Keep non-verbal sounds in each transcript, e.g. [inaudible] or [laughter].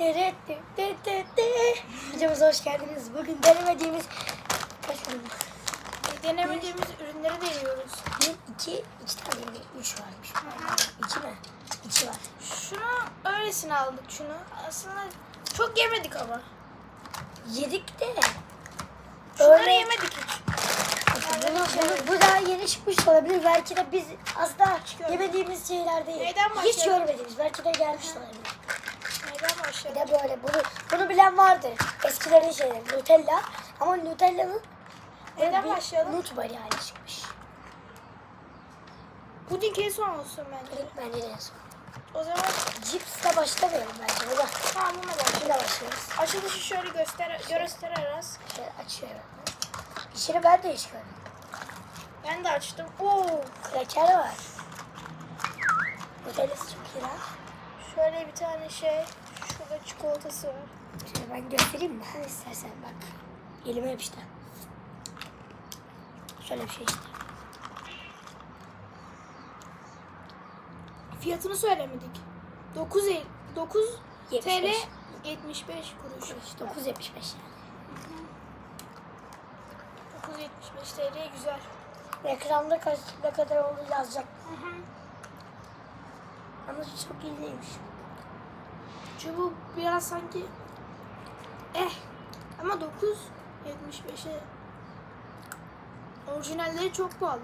Dere de de de de. Videomuza hoş geldiniz. Bugün denemediğimiz kaç ürün var? Denemediğimiz ürünleri deniyoruz. Bir, iki, iki tane mi? Üç varmış. İki mi? İki var. Şunu öylesine aldık şunu. Aslında çok yemedik ama. Yedik de. Şunları Öyle- yemedik hiç. Bunu, bunu, bu daha yeni çıkmış olabilir. Belki de biz asla yemediğimiz şeyler değil. Neyden Hiç başlayalım? görmediğimiz. Belki de gelmiş olabilir. Bir başlayalım? de böyle bunu bunu bilen vardır. Eskilerin şeyleri Nutella ama Nutella'nın Neden başlayalım? Nut bari hali çıkmış. Puding en son olsun bence. Bence de en son. O zaman Cipsle başlamayalım bence. Baba. tamam buna. Şuna başlıyoruz. Açılışı şöyle göster gösteririz. Şöyle açıyorum. İçini ben de hiç görmedim. Ben de açtım. Oo. Kraker var. Nutella'sı çok iyi lan. Şöyle bir tane şey. Şurada çikolatası var. Şöyle ben göstereyim mi? İstersen bak. Elime yapıştı. Şöyle bir şey işte. Fiyatını söylemedik. 9 el- 9 TL 75. 75 kuruş. 9.75 yani. 9.75 TL güzel. Ekranda kaç ne kadar oldu yazacak. Ama çok iyi değilmiş. Çünkü bu biraz sanki eh ama 9 75'e orijinalleri çok pahalı.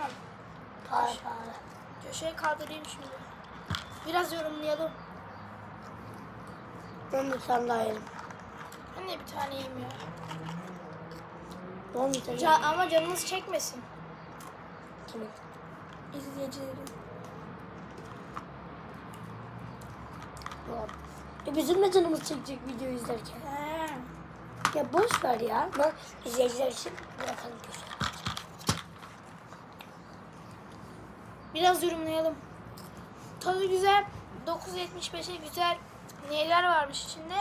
Ha, Pahalı pahalı. Köşeye kaldırayım şimdi. Biraz yorumlayalım. Ben bir tane daha yerim. Ben de bir tane yiyeyim ya. On bir tane Ca- ama canınız çekmesin Kimin? izleyicilerin. E bizim de canımız çekecek video izlerken. He. Ya boş ver ya. Ben izleyiciler için bırakalım köşeye. Biraz yorumlayalım. Tadı güzel. 9.75'e güzel neler varmış içinde.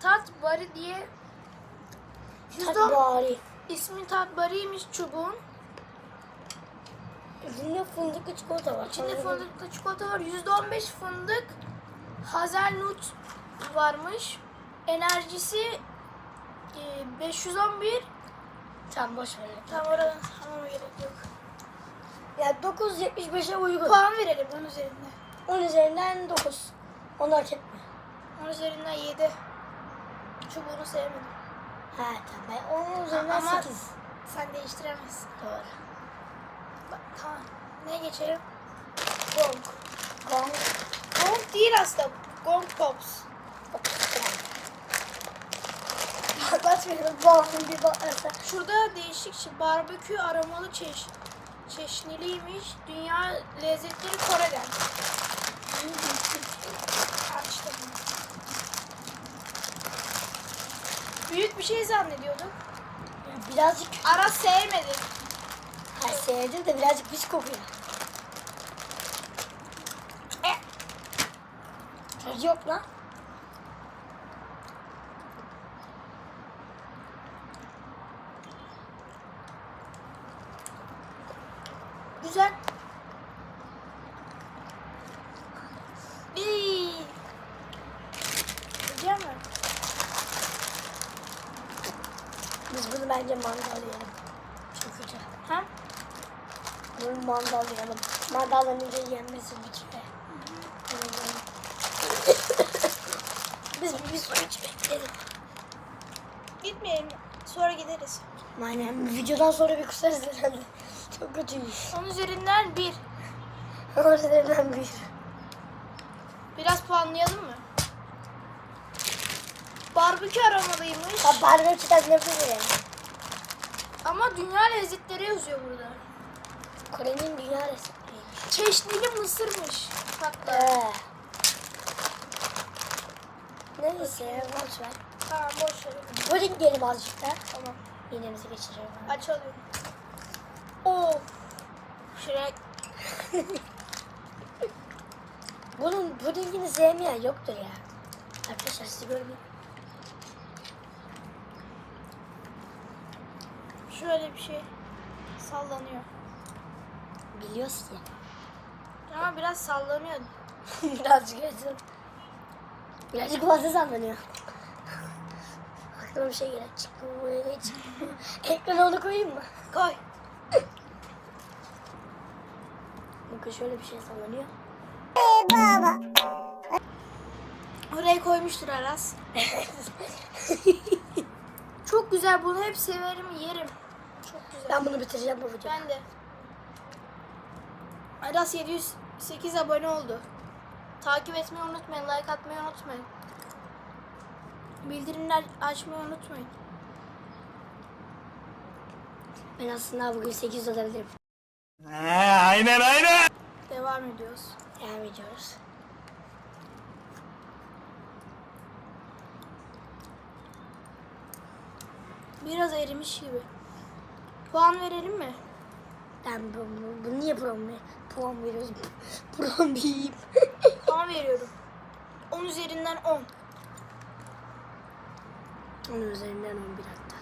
Tat bari diye Tat bari. İsmi tat bariymiş çubuğun. İçinde fındıklı çikolata var. İçinde fındıklı çikolata var. %15 fındık. Hazelnut varmış. Enerjisi e, 511. Tam boş ver. Tam orada tamam gerek yok. Ya 9.75'e uygun. Puan verelim 10 üzerinden. 10 üzerinden 9. Onu hak etme. 10 üzerinden 7. Çubuğunu sevmedim. Ha tamam. Ben 10 üzerinden Ama- 8. Sen değiştiremezsin. Doğru. Bak, tamam. Ne geçelim? Gong. Gong. Gong değil aslında. Gong Pops. Bakmıyorum. Gong'un bir bakarsa. Şurada değişik şey. Barbekü aromalı çeş çeşniliymiş. Dünya lezzetleri Kore'den. Açtım. Büyük bir şey zannediyorduk. Birazcık Ara sevmedi. ha, sevdim de birazcık pis kokuyor. Tadı yok lan. güzel. Güzel mi? Biz bunu bence mandallayalım. Çok kötü. Ha? Bunu mandallayalım. Mandallanınca yenmesi bitiyor. Biz bir su iç bekleyelim. Gitmeyelim. Sonra gideriz. Aynen videodan sonra bir kusarız herhalde. Çok kötüymüş. 10 üzerinden 1. Ortalarından bir. Biraz puanlayalım mı? Barbekü aromalıymış. Ya barbeküden nefret ederim. Ama dünya lezzetleri yazıyor burada. Kore'nin dünya resmiymiş. Çeşnili mısırmış hatta. Ee. Neyse boş ver. Tamam boş ver. Puding diyelim azıcık da. Tamam. Midemizi geçirelim. Açalım. Oo. Shrek. [laughs] Bunun pudingini sevmeyen yoktur ya. Arkadaşlar sizi görmeyeyim. Şöyle bir şey. Sallanıyor. Biliyoruz ki. Ama biraz sallanıyor. [laughs] Birazcık acı. Birazcık fazla sallanıyor. Aklıma bir şey. Çıkmıyor, çıkmıyor. [laughs] Ekrana onu koyayım mı? Koy. [laughs] Bakın şöyle bir şey sallanıyor. Oraya koymuştur Aras. [laughs] Çok güzel. Bunu hep severim, yerim. Çok güzel. Ben bunu bitireceğim bu videoyu. Ben de. Aras 708 abone oldu. Takip etmeyi unutmayın, like atmayı unutmayın. Bildirimler açmayı unutmayın. Ben aslında bugün 8 olabilirim. aynen aynen. Devam ediyoruz. Devam ediyoruz. Biraz erimiş gibi. Puan verelim mi? Ben bu, bu, bu niye puan, puan veriyoruz? [laughs] Puan diyeyim. Puan veriyorum. 10 üzerinden 10. Onun üzerinden 11 hatta.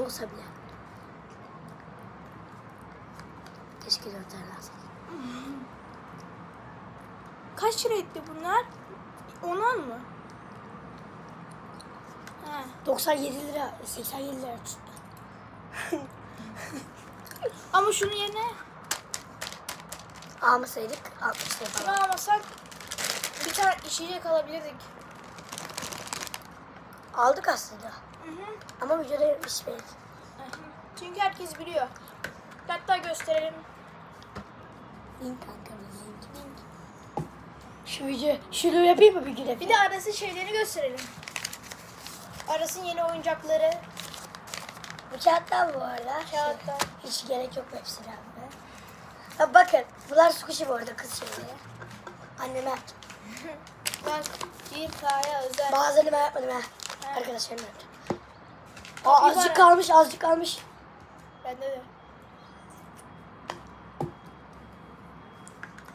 Olsa bile. Keşke 4 tane alsak. [laughs] Kaç lira etti bunlar? 10 mı? He. 97 lira, 87 lira tuttu. Ama şunun yerine Almasaydık 60 lira falan. almasak bir tane içecek alabilirdik. Aldık aslında. Hı hı. Ama videoda içmeyiz. Çünkü herkes biliyor. Hatta gösterelim. Link kanka link. link. Şu video, şunu yapayım mı bir gün Bir de Aras'ın şeylerini gösterelim. Aras'ın yeni oyuncakları. Bu kağıttan bu arada. Kağıttan. Hiç gerek yok hepsine. Ha bakın bunlar squishy bu arada kız şeyleri. Anneme yaptım. Bak bir kaya özel. Bazılarını ben yapmadım ha. Arkadaşlarım yaptı. Aa, Bir azıcık bana- kalmış azıcık kalmış. Bende de.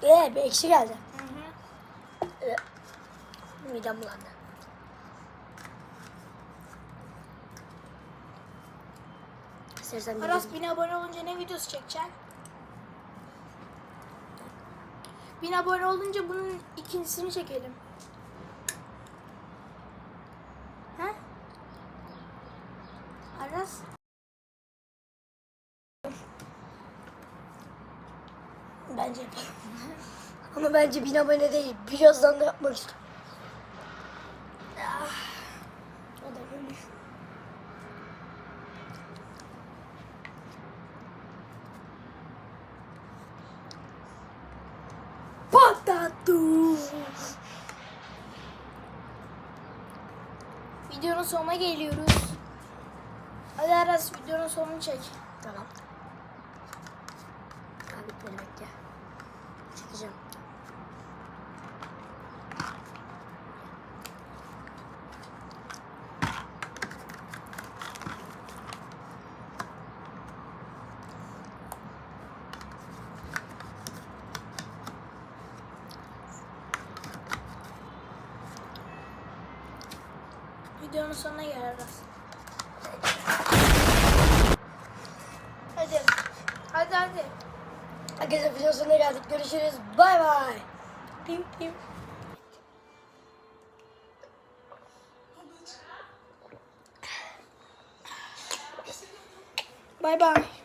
Ee bir ekşi geldi. Hı hı. Ee, midem bulandı. İstersen bir Aras 1000 abone olunca ne videosu çekeceksin? 1000 abone olunca bunun ikincisini çekelim. Ha? Aras? Bence yapalım. Ama bence bin abone değil. Birazdan da yapmak istiyorum. Ah, O da böyle. Patato. Videonun sonuna geliyoruz. Hadi Aras videonun sonunu çek. Tamam. Videonun sonuna gel Aras. Hadi. Hadi hadi. Arkadaşlar videonun sonuna geldik. Görüşürüz. Bay bay. Pim pim. Bay bay.